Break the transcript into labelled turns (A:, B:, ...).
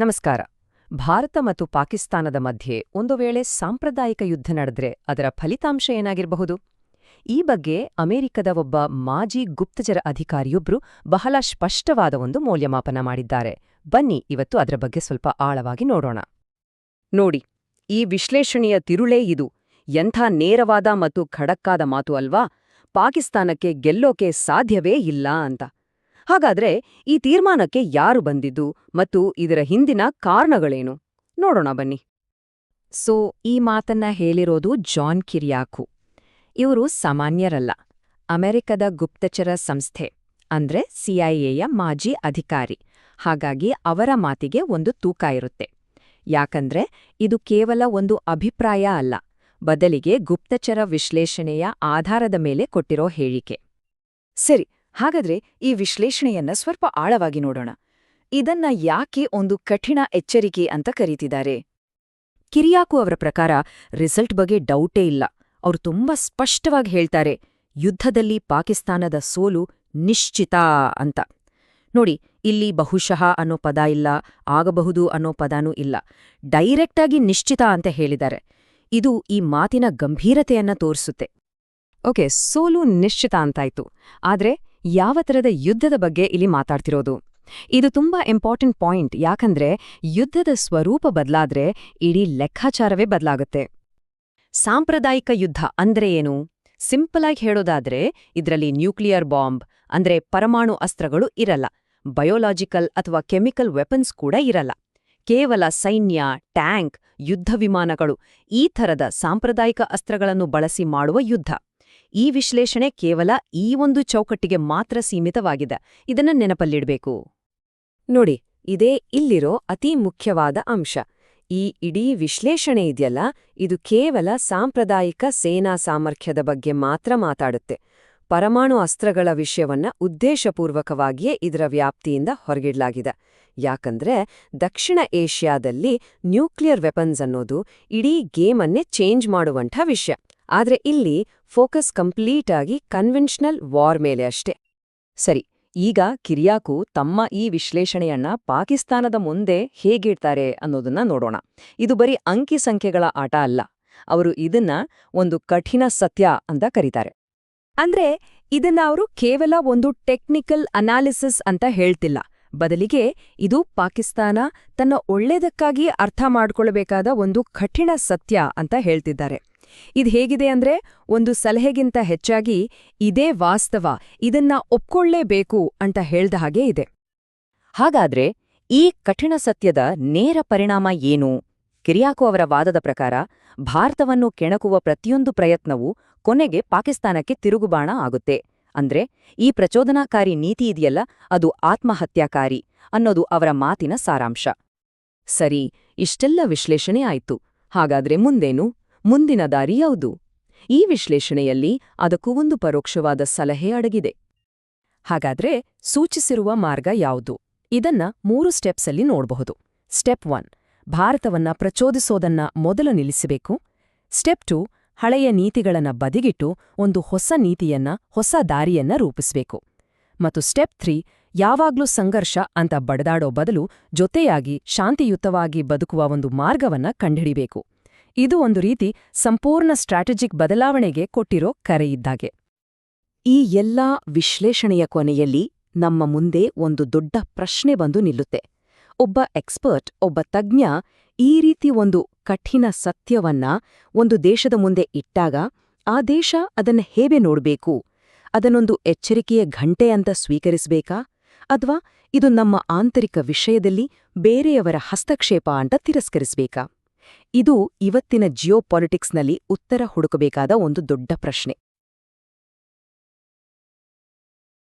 A: ನಮಸ್ಕಾರ. ಭಾರತ ಮತ್ತು ಪಾಕಿಸ್ತಾನದ ಮಧ್ಯೆ ಒಂದು ವೇಳೆ ಸಾಂಪ್ರದಾಯಿಕ ಯುದ್ಧ ನಡೆದರೆ ಅದರ ಫಲಿತಾಂಶ ಏನಾಗಿರಬಹುದು? ಈ ಬಗ್ಗೆ ಅಮೆರಿಕದ ಒಬ್ಬ ಮಾಜಿ ಗುಪ್ತಚರ ಅಧಿಕಾರಿಯೊಬ್ಬರು ಬಹಳ ಸ್ಪಷ್ಟವಾದ ಒಂದು ಮೌಲ್ಯಮಾಪನ ಮಾಡಿದ್ದಾರೆ. ಬನ್ನಿ, ಇವತ್ತು ಅದರ ಬಗ್ಗೆ ಸ್ವಲ್ಪ ಆಳವಾಗಿ ನೋಡೋಣ. ನೋಡಿ, ಈ ವಿಶ್ಲೇಷಣೆಯ ತಿರುಳೇ ಇದು. ಎಂಥ ನೇರವಾದ ಮತ್ತು ಖಡಕ್ಕಾದ ಮಾತು ಅಲ್ವಾ? ಪಾಕಿಸ್ತಾನಕ್ಕೆ ಗೆಲ್ಲೋಕೆ ಸಾಧ್ಯವೇ ಇಲ್ಲ ಅಂತ. ಹಾಗಾದ್ರೆ ಈ ತೀರ್ಮಾನಕ್ಕೆ ಯಾರು ಬಂದಿದ್ದು ಮತ್ತು ಇದರ ಹಿಂದಿನ ಕಾರಣಗಳೇನು? ನೋಡೋಣ ಬನ್ನಿ. ಸೊ ಈ ಮಾತನ್ನ ಹೇಳಿರೋದು ಜಾನ್ ಕಿರಿಯಾಕು. ಇವರು ಸಾಮಾನ್ಯರಲ್ಲ. ಅಮೆರಿಕದ ಗುಪ್ತಚರ ಸಂಸ್ಥೆ ಅಂದ್ರೆ ಸಿಐಎಯ ಮಾಜಿ ಅಧಿಕಾರಿ. ಹಾಗಾಗಿ ಅವರ ಮಾತಿಗೆ ಒಂದು ತೂಕ ಇರುತ್ತೆ. ಯಾಕಂದ್ರೆ ಇದು ಕೇವಲ ಒಂದು ಅಭಿಪ್ರಾಯ ಅಲ್ಲ ಬದಲಿಗೆ ಗುಪ್ತಚರ ವಿಶ್ಲೇಷಣೆಯ ಆಧಾರದ ಮೇಲೆ ಕೊಟ್ಟಿರೋ ಹೇಳಿಕೆ.
B: ಸರಿ ಹಾಗಾದ್ರೆ ಈ ವಿಶ್ಲೇಷಣೆಯನ್ನ ಸ್ವಲ್ಪ ಆಳವಾಗಿ ನೋಡೋಣ. ಇದನ್ನ ಯಾಕೆ ಒಂದು ಕಠಿಣ ಎಚ್ಚರಿಕೆ ಅಂತ ಕರೀತಿದ್ದಾರೆ?
A: ಕಿರಿಯಾಕು ಅವರ ಪ್ರಕಾರ ರಿಸಲ್ಟ್ ಬಗ್ಗೆ ಡೌಟೇ ಇಲ್ಲ. ಅವರು ತುಂಬಾ ಸ್ಪಷ್ಟವಾಗಿ ಹೇಳ್ತಾರೆ, ಯುದ್ಧದಲ್ಲಿ ಪಾಕಿಸ್ತಾನದ ಸೋಲು ನಿಶ್ಚಿತ ಅಂತ. ನೋಡಿ, ಇಲ್ಲಿ ಬಹುಶಃ ಅನ್ನೋ ಪದ ಇಲ್ಲ, ಆಗಬಹುದು ಅನ್ನೋ ಪದನೂ ಇಲ್ಲ. ಡೈರೆಕ್ಟಾಗಿ ನಿಶ್ಚಿತ ಅಂತ ಹೇಳಿದ್ದಾರೆ. ಇದು ಈ ಮಾತಿನ ಗಂಭೀರತೆಯನ್ನ ತೋರಿಸುತ್ತೆ. ಓಕೆ, ಸೋಲು ನಿಶ್ಚಿತ ಅಂತಾಯ್ತು. ಆದ್ರೆ ಯಾವ ಥರದ ಯುದ್ಧದ ಬಗ್ಗೆ ಇಲ್ಲಿ ಮಾತಾಡ್ತಿರೋದು? ಇದು ತುಂಬಾ ಇಂಪಾರ್ಟೆಂಟ್ ಪಾಯಿಂಟ್ ಯಾಕಂದ್ರೆ ಯುದ್ಧದ ಸ್ವರೂಪ ಬದಲಾದ್ರೆ ಇಡೀ ಲೆಕ್ಕಾಚಾರವೇ ಬದಲಾಗುತ್ತೆ. ಸಾಂಪ್ರದಾಯಿಕ ಯುದ್ಧ ಅಂದ್ರೆ ಏನು? ಸಿಂಪಲ್ ಆಗಿ ಹೇಳೋದಾದ್ರೆ ಇದರಲ್ಲಿ ನ್ಯೂಕ್ಲಿಯರ್ ಬಾಂಬ್ ಅಂದ್ರೆ ಪರಮಾಣು ಅಸ್ತ್ರಗಳು ಇರಲ್ಲ. ಬಯೋಲಾಜಿಕಲ್ ಅಥವಾ ಕೆಮಿಕಲ್ ವೆಪನ್ಸ್ ಕೂಡ ಇರಲ್ಲ. ಕೇವಲ ಸೈನ್ಯ, ಟ್ಯಾಂಕ್, ಯುದ್ಧ ವಿಮಾನಗಳು ಈ ಥರದ ಸಾಂಪ್ರದಾಯಿಕ ಅಸ್ತ್ರಗಳನ್ನು ಬಳಸಿ ಮಾಡುವ ಯುದ್ಧ. ಈ ವಿಶ್ಲೇಷಣೆ ಕೇವಲ ಈ ಒಂದು ಚೌಕಟ್ಟಿಗೆ ಮಾತ್ರ ಸೀಮಿತವಾಗಿದೆ. ಇದನ್ನು ನೆನಪಲ್ಲಿಡಬೇಕು. ನೋಡಿ, ಇದೇ ಇಲ್ಲಿರೋ ಅತಿ ಮುಖ್ಯವಾದ ಅಂಶ. ಈ ಇಡೀ ವಿಶ್ಲೇಷಣೆ ಇದೆಯಲ್ಲ, ಇದು ಕೇವಲ ಸಾಂಪ್ರದಾಯಿಕ ಸೇನಾ ಸಾಮರ್ಥ್ಯದ ಬಗ್ಗೆ ಮಾತ್ರ ಮಾತಾಡುತ್ತೆ. ಪರಮಾಣು ಅಸ್ತ್ರಗಳ ವಿಷಯವನ್ನ ಉದ್ದೇಶಪೂರ್ವಕವಾಗಿಯೇ ಇದರ ವ್ಯಾಪ್ತಿಯಿಂದ ಹೊರಗಿಡಲಾಗಿದೆ. ಯಾಕಂದ್ರೆ, ದಕ್ಷಿಣ ಏಷ್ಯಾದಲ್ಲಿ ನ್ಯೂಕ್ಲಿಯರ್ ವೆಪನ್ಸ್ ಅನ್ನೋದು ಇಡೀ ಗೇಮನ್ನೇ ಚೇಂಜ್ ಮಾಡುವಂಥ ವಿಷಯ. ಆದ್ರೆ ಇಲ್ಲಿ ಫೋಕಸ್ ಕಂಪ್ಲೀಟ್ ಆಗಿ ಕನ್ವೆನ್ಷನಲ್ ವಾರ್ ಮೇಲೆ ಅಷ್ಟೇ. ಸರಿ, ಈಗ ಕಿರಿಯಾಕು ತಮ್ಮ ಈ ವಿಶ್ಲೇಷಣೆಯನ್ನ ಪಾಕಿಸ್ತಾನದ ಮುಂದೆ ಹೇಗಿಡ್ತಾರೆ ಅನ್ನೋದನ್ನ ನೋಡೋಣ. ಇದು ಬರೀ ಅಂಕಿ ಸಂಖ್ಯೆಗಳ ಆಟ ಅಲ್ಲ, ಅವರು ಇದನ್ನ ಒಂದು ಕಠಿಣ ಸತ್ಯ ಅಂತ ಕರೀತಾರೆ. ಅಂದ್ರೆ ಇದನ್ನ ಅವರು ಕೇವಲ ಒಂದು ಟೆಕ್ನಿಕಲ್ ಅನಾಲಿಸಿಸ್ ಅಂತ ಹೇಳ್ತಿಲ್ಲ, ಬದಲಿಗೆ ಇದು ಪಾಕಿಸ್ತಾನ ತನ್ನ ಒಳ್ಳೇದಕ್ಕಾಗಿ ಅರ್ಥ ಮಾಡ್ಕೊಳ್ಬೇಕಾದ ಒಂದು ಕಠಿಣ ಸತ್ಯ ಅಂತ ಹೇಳ್ತಿದ್ದಾರೆ. ಇದ್ ಹೇಗಿದೆ ಅಂದ್ರೆ ಒಂದು ಸಲಹೆಗಿಂತ ಹೆಚ್ಚಾಗಿ ಇದೇ ವಾಸ್ತವ, ಇದನ್ನ ಒಪ್ಕೊಳ್ಳೇಬೇಕು ಅಂತ ಹೇಳ್ದ ಹಾಗೆ ಇದೆ. ಹಾಗಾದ್ರೆ ಈ ಕಠಿಣ ಸತ್ಯದ ನೇರ ಪರಿಣಾಮ ಏನು? ಕಿರಿಯಾಕು ಅವರ ವಾದದ ಪ್ರಕಾರ ಭಾರತವನ್ನು ಕೆಣಕುವ ಪ್ರತಿಯೊಂದು ಪ್ರಯತ್ನವೂ ಕೊನೆಗೆ ಪಾಕಿಸ್ತಾನಕ್ಕೆ ತಿರುಗುಬಾಣ ಆಗುತ್ತೆ. ಅಂದ್ರೆ ಈ ಪ್ರಚೋದನಾಕಾರಿ ನೀತಿ ಇದೆಯಲ್ಲ, ಅದು ಆತ್ಮಹತ್ಯಾಕಾರಿ ಅನ್ನೋದು ಅವರ ಮಾತಿನ ಸಾರಾಂಶ. ಸರಿ, ಇಷ್ಟೆಲ್ಲ ವಿಶ್ಲೇಷಣೆ ಆಯ್ತು. ಹಾಗಾದ್ರೆ ಮುಂದೇನು? ಮುಂದಿನ ದಾರಿ ಯಾವುದು? ಈ ವಿಶ್ಲೇಷಣೆಯಲ್ಲಿ ಅದಕ್ಕೂ ಒಂದು ಪರೋಕ್ಷವಾದ ಸಲಹೆ ಅಡಗಿದೆ. ಹಾಗಾದ್ರೆ ಸೂಚಿಸಿರುವ ಮಾರ್ಗ ಯಾವುದು? ಇದನ್ನ ಮೂರು ಸ್ಟೆಪ್ಸಲ್ಲಿ ನೋಡಬಹುದು. ಸ್ಟೆಪ್ ಒನ್ ಭಾರತವನ್ನ ಪ್ರಚೋದಿಸೋದನ್ನ ಮೊದಲು ನಿಲ್ಲಿಸಬೇಕು. ಸ್ಟೆಪ್ ಟು ಹಳೆಯ ನೀತಿಗಳನ್ನ ಬದಿಗಿಟ್ಟು ಒಂದು ಹೊಸ ನೀತಿಯನ್ನ, ಹೊಸ ದಾರಿಯನ್ನ ರೂಪಿಸಬೇಕು. ಮತ್ತು ಸ್ಟೆಪ್ ತ್ರೀ ಯಾವಾಗ್ಲೂ ಸಂಘರ್ಷ ಅಂತ ಬಡದಾಡೋ ಬದಲು ಜೊತೆಯಾಗಿ ಶಾಂತಿಯುತವಾಗಿ ಬದುಕುವ ಒಂದು ಮಾರ್ಗವನ್ನ ಕಂಡುಹಿಡಿಬೇಕು. ಇದು ಒಂದು ರೀತಿ ಸಂಪೂರ್ಣ ಸ್ಟ್ರಾಟಜಿಕ್ ಬದಲಾವಣೆಗೆ ಕೊಟ್ಟಿರೋ ಕರೆಯಿದ್ದಾಗೆ ಈ ಎಲ್ಲಾ ವಿಶ್ಲೇಷಣೆಯ ಕೊನೆಯಲ್ಲಿ ನಮ್ಮ ಮುಂದೆ ಒಂದು ದೊಡ್ಡ ಪ್ರಶ್ನೆ ಬಂದು ನಿಲ್ಲುತ್ತೆ. ಒಬ್ಬ ಎಕ್ಸ್ಪರ್ಟ್, ಒಬ್ಬ ತಜ್ಞ ಈ ರೀತಿ ಒಂದು ಕಠಿಣ ಸತ್ಯವನ್ನ ಒಂದು ದೇಶದ ಮುಂದೆ ಇಟ್ಟಾಗ ಆ ದೇಶ ಅದನ್ನ ಹೇಗೆ ನೋಡಬೇಕು? ಅದನ್ನೊಂದು ಎಚ್ಚರಿಕೆಯ ಘಂಟೆ ಅಂತ ಸ್ವೀಕರಿಸಬೇಕಾ? ಅಥವಾ ಇದು ನಮ್ಮ ಆಂತರಿಕ ವಿಷಯದಲ್ಲಿ ಬೇರೆಯವರ ಹಸ್ತಕ್ಷೇಪ ಅಂತ ತಿರಸ್ಕರಿಸಬೇಕಾ? ಇದು ಇವತ್ತಿನ ಜಿಯೋಪಾಲಿಟಿಕ್ಸ್ನಲ್ಲಿ ಉತ್ತರ ಹುಡುಕಬೇಕಾದ ಒಂದು ದೊಡ್ಡ ಪ್ರಶ್ನೆ.